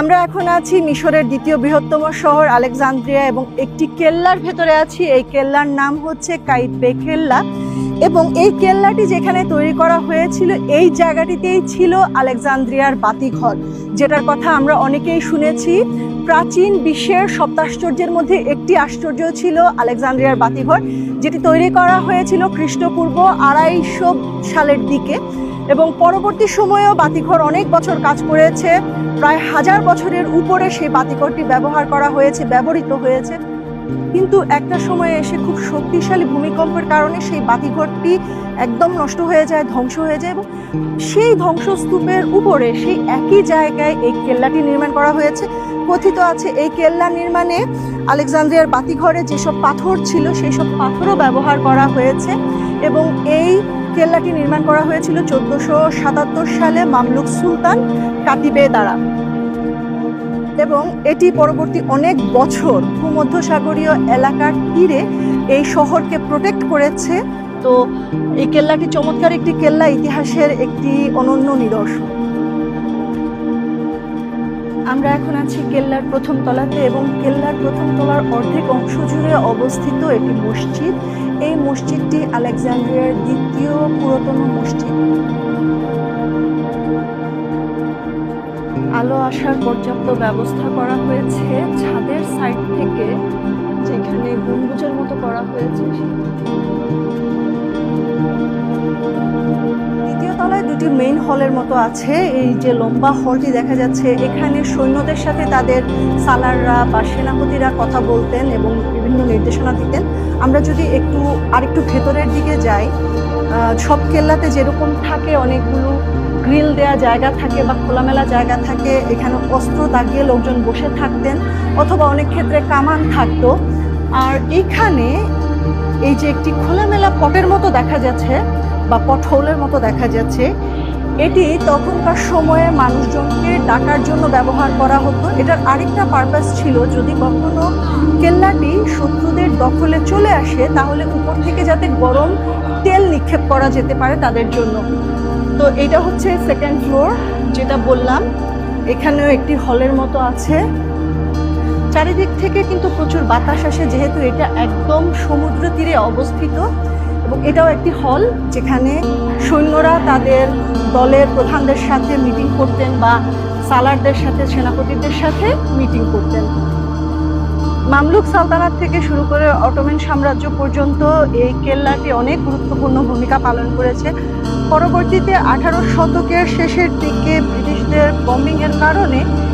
আমরা এখন আছি মিশরের দ্বিতীয় বৃহত্তম শহর আলেকজান্দ্রিয়া এবং একটি কেল্লার ভেতরে আছি। এই কেল্লার নাম হচ্ছে কাইবে কেল্লা এবং এই কেল্লাটি যেখানে তৈরি করা হয়েছিল, এই জায়গাটিতেই ছিল আলেকজান্দ্রিয়ার বাতিঘর, যেটার কথা আমরা অনেকেই শুনেছি। প্রাচীন বিশ্বের সপ্তাশ্চর্যের মধ্যে একটি আশ্চর্য ছিল আলেকজান্দ্রিয়ার বাতিঘর, যেটি তৈরি করা হয়েছিল খ্রিস্টপূর্ব আড়াইশো সালের দিকে। এবং পরবর্তী সময়েও বাতিঘর অনেক বছর কাজ করেছে। প্রায় হাজার বছরের উপরে সেই বাতিঘরটি ব্যবহার করা হয়েছে, ব্যবহৃত হয়েছে। কিন্তু একটা সময়ে এসে খুব শক্তিশালী ভূমিকম্পের কারণে সেই বাতিঘরটি একদম নষ্ট হয়ে যায়, ধ্বংস হয়ে যায় এবং সেই ধ্বংসস্তূপের উপরে সেই একই জায়গায় এই কেল্লাটি নির্মাণ করা হয়েছে। কথিত আছে এই কেল্লা নির্মাণে আলেকজান্দ্রিয়ার বাতিঘরে যেসব পাথর ছিল সেই সব পাথরও ব্যবহার করা হয়েছে এবং এই কেল্লাটি নির্মাণ করা হয়েছিল চোদ্দশো সাতাত্তর সালে মামলুক সুলতান কাতিবে দ্বারা। এবং এটি পরবর্তী অনেক বছর ভূমধ্যসাগরীয় এলাকার তীরে এই শহরকে প্রোটেক্ট করেছে। তো এই কেল্লাটি চমৎকার একটি কেল্লা ইতিহাসের একটি অনন্য নিদর্শন। আমরা এখন আছি কেল্লার প্রথম তলাতে এবং কেল্লার প্রথম তলার অর্ধেক অংশ জুড়ে অবস্থিত একটি মসজিদ। এই মসজিদটি আলেকজান্দ্রিয়ার দ্বিতীয় পুরাতন মসজিদ। আলো আসার পর্যাপ্ত ব্যবস্থা করা হয়েছে ছাদের সাইড থেকে, যেখানে গম্বুজের মতো করা হয়েছে। দুটি মেইন হলের মতো আছে। এই যে লম্বা হলটি দেখা যাচ্ছে, এখানে সৈন্যদের সাথে তাদের সালাররা বা সেনাপতিরা কথা বলতেন এবং বিভিন্ন নির্দেশনা দিতেন। আমরা যদি একটু, আরেকটু ভেতরের দিকে যাই সব কেল্লাতে যেরকম থাকে অনেকগুলো গ্রিল দেওয়া জায়গা থাকে বা খোলামেলা জায়গা থাকে, এখানে অস্ত্র দাগিয়ে লোকজন বসে থাকতেন অথবা অনেক ক্ষেত্রে কামান থাকতো। আর এখানে এই যে একটি খোলামেলা পটের মতো দেখা যাচ্ছে, বা পটহোলের মতো দেখা যাচ্ছে, এটি তখনকার সময়ে মানুষজনকে ডাকার জন্য ব্যবহার করা হতো। এটার আরেকটা পারপাস ছিল, যদি কখনো কেল্লাটি শত্রুদের দখলে চলে আসে, তাহলে উপর থেকে যাতে গরম তেল নিক্ষেপ করা যেতে পারে তাদের জন্য। তো এটা হচ্ছে সেকেন্ড ফ্লোর যেটা বললাম। এখানেও একটি হলের মতো আছে। চারিদিক থেকে কিন্তু প্রচুর বাতাস আসে, যেহেতু এটা একদম সমুদ্র তীরে অবস্থিত এবং এটাও একটি হল যেখানে সৈন্যরা তাদের দলের প্রধানদের সাথে মিটিং করতেন বা সালারদের সাথে, সেনাপতিদের সাথে মিটিং করতেন। মামলুক সালতানাত থেকে শুরু করে অটোমেন সাম্রাজ্য পর্যন্ত এই কেল্লাটি অনেক গুরুত্বপূর্ণ ভূমিকা পালন করেছে। পরবর্তীতে আঠারো শতকের শেষের দিকে ব্রিটিশদের বম্বিংয়ের কারণে